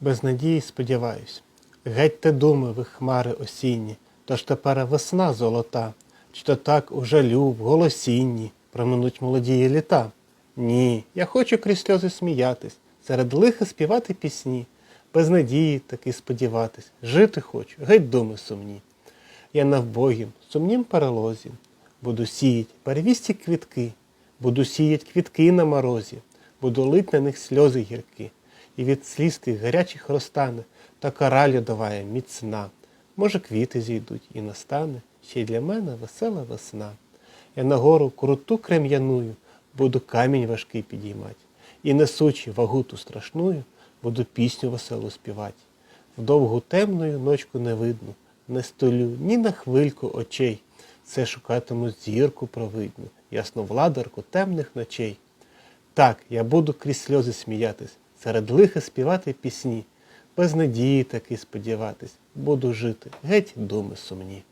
без надії сподіваюсь. Геть те думи ви хмари осінні, тож тепер весна золота, чи то так у жалю, в голосінні проминуть молодії літа. Ні, я хочу крізь сльози сміятись, серед лиха співати пісні, без надії таки сподіватись, жити хочу, геть думи сумні. Я на вбогім, сумнім перелозі, буду сіять перевісті квітки, буду сіять квітки на морозі, буду лить на них сльози гіркі, і від сліз тих гарячих розтане та кора льодовая міцна. Може, квіти зійдуть і настане ще й для мене весела весна. Я на гору круту крем'яную, буду камінь важкий підіймать, і несучи вагу ту страшную, буду пісню веселу співать. В довгу темною ночку не видно, не столю ні на хвильку очей. Це шукатиму зірку провидну, ясну владарку темних ночей. Так, я буду крізь сльози сміятись, серед лиха співати пісні, без надії таки сподіватись, буду жити, геть думи сумні.